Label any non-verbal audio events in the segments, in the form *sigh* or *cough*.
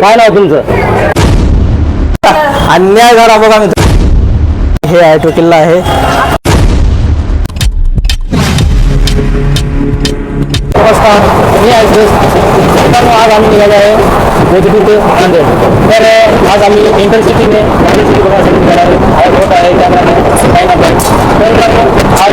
काय नाव तुमचं? अन्याय झाला बघा हे तो किल्ला आहे. आज आम्ही निघालो आहे तर आज आम्ही इंटरसिटीने बघण्यासाठी आहे. तर आज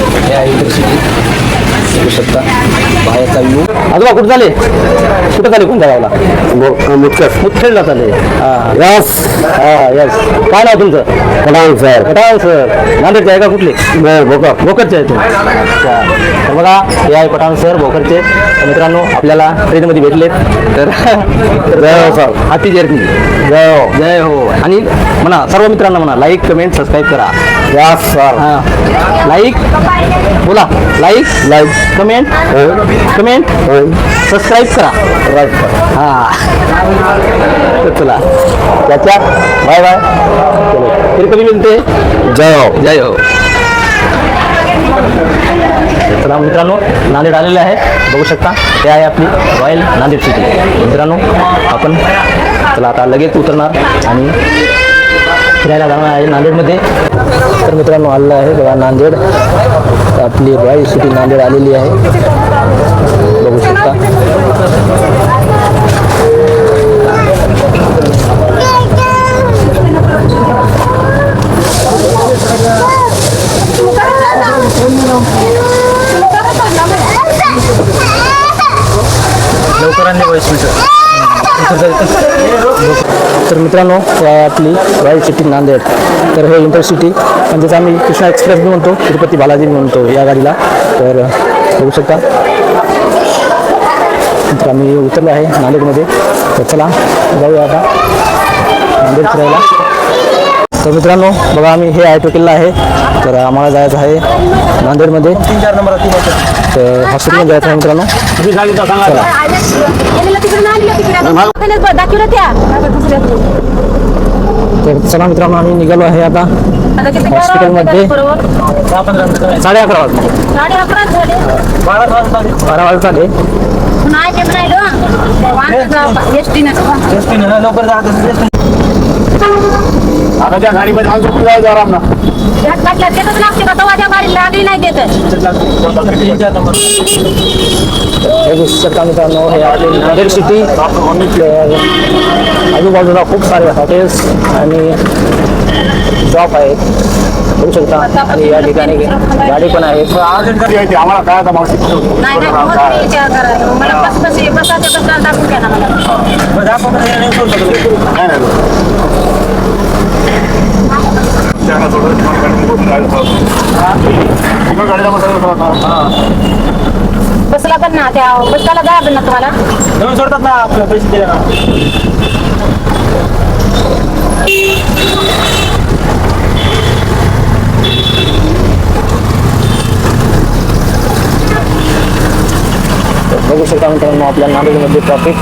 हे आहे बघू शकता बाहेरचा व्ह्यू आजोबा कुठं झाले कुठं झाले कोणत्या गावाला? मुतखेड मुतखेडला चालले. हां यस काय नाव तुमचं? कटांग सर. कटांग सर. नांदेडचे आहे का कुठले? भोकर. भोकरचे आहे तुम्ही अच्छा. तर बघा हे आहे पठाण सर भोकरचे. तर मित्रांनो आपल्याला ट्रेनमध्ये भेटलेत. तर जय हो सर. हाती जर्नी. जय हो. जय हो. आणि म्हणा सर्व मित्रांना म्हणा लाईक कमेंट सबस्क्राईब करा. यस सर हां. लाईक बोला. Like like comment comment subscribe करा. राईट हां. तर चला. त्याच्या बाय बाय। चलो फिर कधी मिळते जय हो। जय हो चला मित्रांनो नांदेड आलेले आहे बघू शकता हे आहे आपली रॉयल नांदेड सिटी. मित्रांनो आपण चला आता लगेच उतरणार आणि फिरायला जाणार आहे नांदेडमध्ये. तर मित्रांनो आलेलं आहे बघा नांदेड. आपली रॉयल सिटी नांदेड आलेली आहे. बघू शकता. तर मित्रांनो आपली रॉयल सिटी नांदेड. तर हे इंटरसिटी म्हणजेच आम्ही कृष्णा एक्सप्रेस बी म्हणतो तिरुपती बालाजी म्हणतो या गाडीला. तर बघू शकता. तर आम्ही उतरलो आहे नांदेडमध्ये. तर चला जाऊया आता नांदेड फिरायला. तर मित्रांनो बघा आम्ही हे ॲटो किल्ला आहे. तर आम्हाला जायचं आहे नांदेडमध्ये. तीन चार नंबर तर हॉस्पिटलमध्ये जायचं आहे मित्रांनो. तर चला मित्रांनो आम्ही निघालो आहे आता हॉस्पिटलमध्ये. साडे अकरा वाजता. बारा वाजता आले लवकर आता त्या गाडीमध्ये अजून कुठे जायचं आराम ना. देतच लागते का? तवा त्या गाडीला लागली नाही देत. शकता मित्रांनो हे आपली नांदेड सिटी आजूबाजूला खूप सारे हॉटेल्स आणि शॉप आहेत बघू शकता. आणि या ठिकाणी गाडी पण आहे. आम्हाला काय आता मावशी नाही नाही बहुत नाही विचार करायला. मला कसं कसं बसायचं कसं दाखवून घ्या ना मला. बसायला बसला पण ना त्या बसला जायचं ना तुम्हाला. नवीन सोडतात ना आपलं पैसे दिले ना. बघू शकता मित्रांनो आपल्या नांदेडमध्ये ट्रॅफिक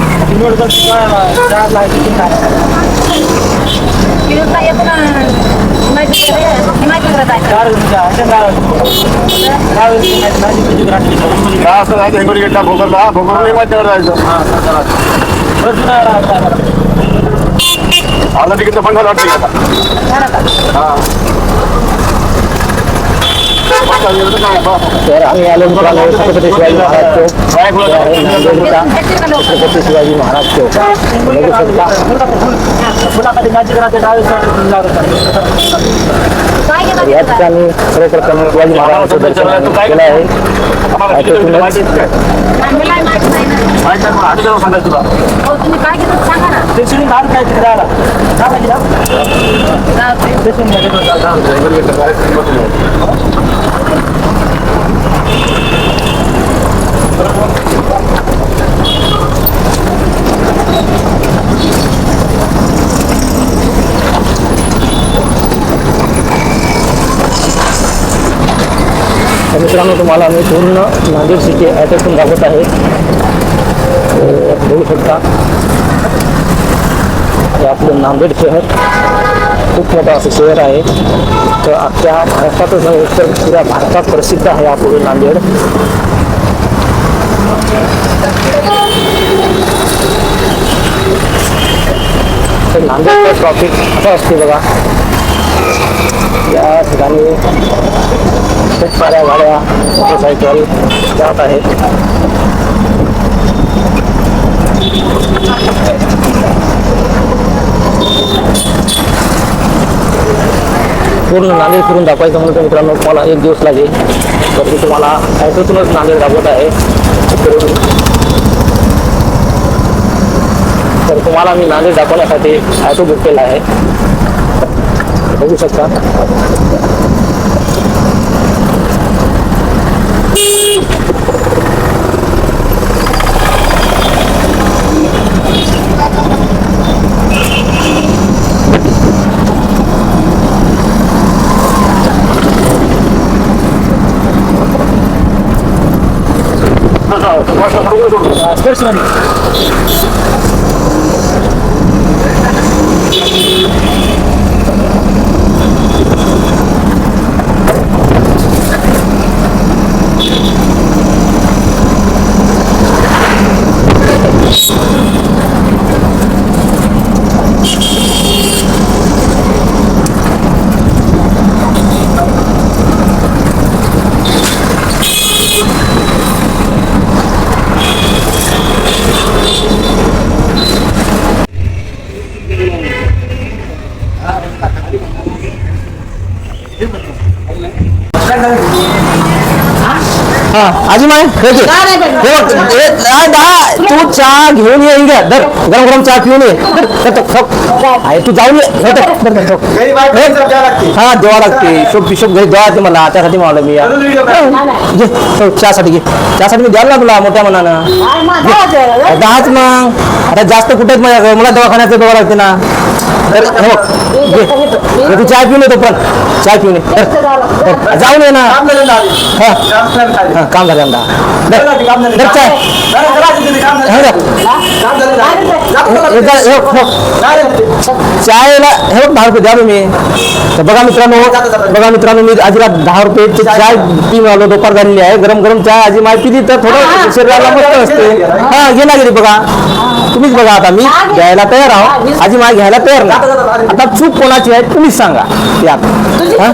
जायचं भोकरला भोकरला जायचं आला तिकीटचं पण मला वाटतं आता हा. तर आम्ही आलो मित्रांनो छत्रपती शिवाजी महाराज चौक छत्रपती शिवाजी महाराज चौक बघू शकता या ठिकाणी सर्वप्रथम शिवाजी महाराजांचं दर्शन केलं आहे त्यातूनच सांगा तुला काय सांगा ना काय मित्रांनो, तुम्हाला मी पूर्ण नांदेड सिटी ॲटोतून दाखवत तर बघू शकता. हे आपलं नांदेड शहर. मोठं असं शहर आहे. तर अख्ख्या महाराष्ट्रातच नव्हे तर पुऱ्या भारतात प्रसिद्ध आहे आपलं नांदेड. तर नांदेडचं ट्रॉफिक असं या खूप साऱ्या गाड्या मोटरसायकल जात आहेत. पूर्ण नांदेड फिरून दाखवायचं म्हणून मित्रांनो मला एक दिवस लागेल. तर मी तुम्हाला ॲटोतूनच नांदेड दाखवत आहे. तर तुम्हाला मी नांदेड दाखवण्यासाठी ॲटो बुक केला आहे. बघू शकता. Personally. तू चहा घेऊन ये इकडे. धर गरम गरम चहा पिऊन ये धर, ठोक. आहे, तू जाऊन ये हे. हा देवा लागते शोभ हिशोब घरी देवा लागते मला त्यासाठी मला मी चहासाठी घे चहासाठी मी द्यायला लागला मोठ्या मनानं दहाच मग। आता जास्त कुठेच माझ्याकडे मला दवाखान्याचं देवा लागते ना हे बघ, घे. हे तू चहा पिऊन येतो पण चहा पिऊन ये धर, धर. जाऊन ये ना। हा। हा, काम झालं आमदा चाय। हे। धर. हे धर, हे। बघ, हो. चायला हे। बघ दहा रुपये द्या तुम्ही तर बघा मित्रांनो बघा मित्रांनो मी आजीला दहा रुपये चाय पिऊन आलो दुपार झालेली आहे गरम गरम चाय आजी माय पिली तर थोडं शरीराला मस्त असते हा। घे ना गेली बघा तुम्हीच बघा आता मी। घ्यायला तयार आहो आजी माय घ्यायला तयार नाही आता चूक कोणाची आहे तुम्हीच सांगा. त्यात हा?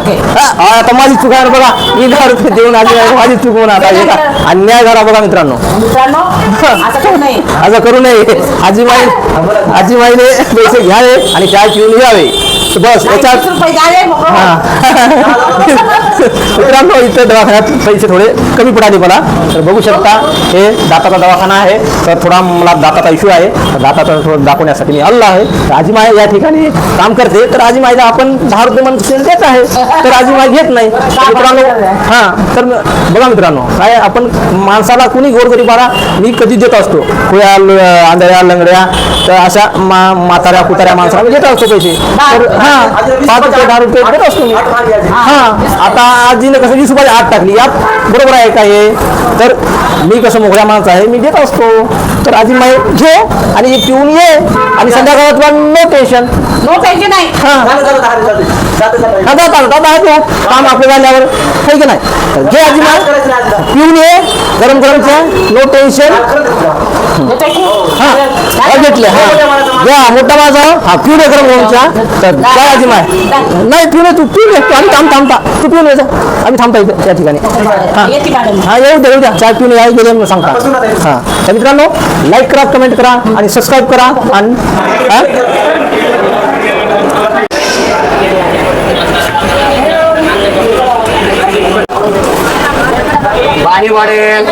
हा, आता माझी चूक आहे ना बघा. मी दहा रुपये देऊन आजी माय माझी चूक होऊन आता का? अन्याय झाला बघा मित्रांनो. मित्रांनो असं करू नये. असं करू नये. आजी माई आजी माईने पैसे घ्यावे आणि चाय पिऊन यावे बस याच्यात. मित्रांनो *laughs* इथं दवाखान्यात पैसे थोडे कमी पडाले मला. तर बघू शकता हे दाताचा दवाखाना आहे. तर थोडा मला दाताचा इश्यू आहे. तर दाताचा थोडं दाखवण्यासाठी मी आलो आहे. तर आजी माय या ठिकाणी काम करते. तर आजी माईला आपण दहा रुपये म्हणून सेल देत आहे. तर आजी माय घेत नाही. तर मित्रांनो हा तर बघा मित्रांनो काय आपण माणसाला कुणी गोरगरीबाला मी कधी देत असतो. ल- आंधळ्या लंगड्या तर अशा मा म्हाताऱ्या कुताऱ्या माणसाला मी देत असतो पैसे. तर हा पाच रुपये दहा रुपये देत असतो मी हा आता आजीने कसं वीस रुपये आठ टाकली. यात बरोबर आहे का हे? तर मी कसं मोकळ्या माणसं आहे मी देत असतो. तर आजी माई घे आणि हे पिऊन ये आणि संध्याकाळात तुला नो टेन्शन नो टेन्शन नाही. हा. जाता जाता आहे तू काम आपलं झाल्यावर. काही की नाही? तर घे आजी पिऊन ये. गरम गरम चहा नो टेन्शन हा. घेतले घ्या मोठा माझा. हा पिऊन ये गरम काय आजी माय नाही पिऊन तू पिऊन ये तू आम्ही थांब थांबता तू पिऊन ये जा. आम्ही थांबता इथे त्या ठिकाणी. हा. हा येऊ द्या येऊ द्या. चाय पिऊन या गेले सांगता. हा. तर मित्रांनो लाईक करा कमेंट करा आणि सबस्क्राईब करा. आणि? पाणी वाढेल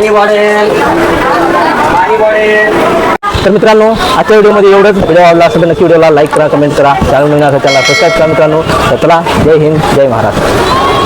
पाणी वाढेल. पाणी वाढेल. तर मित्रांनो आजच्या व्हिडिओमध्ये एवढंच. व्हिडिओ आवडला असेल तर नक्की व्हिडिओला लाईक करा कमेंट करा. चॅनल मिळण्यासाठी चॅनल सबस्क्राईब करा मित्रांनो. तर चला जय हिंद जय महाराष्ट्र.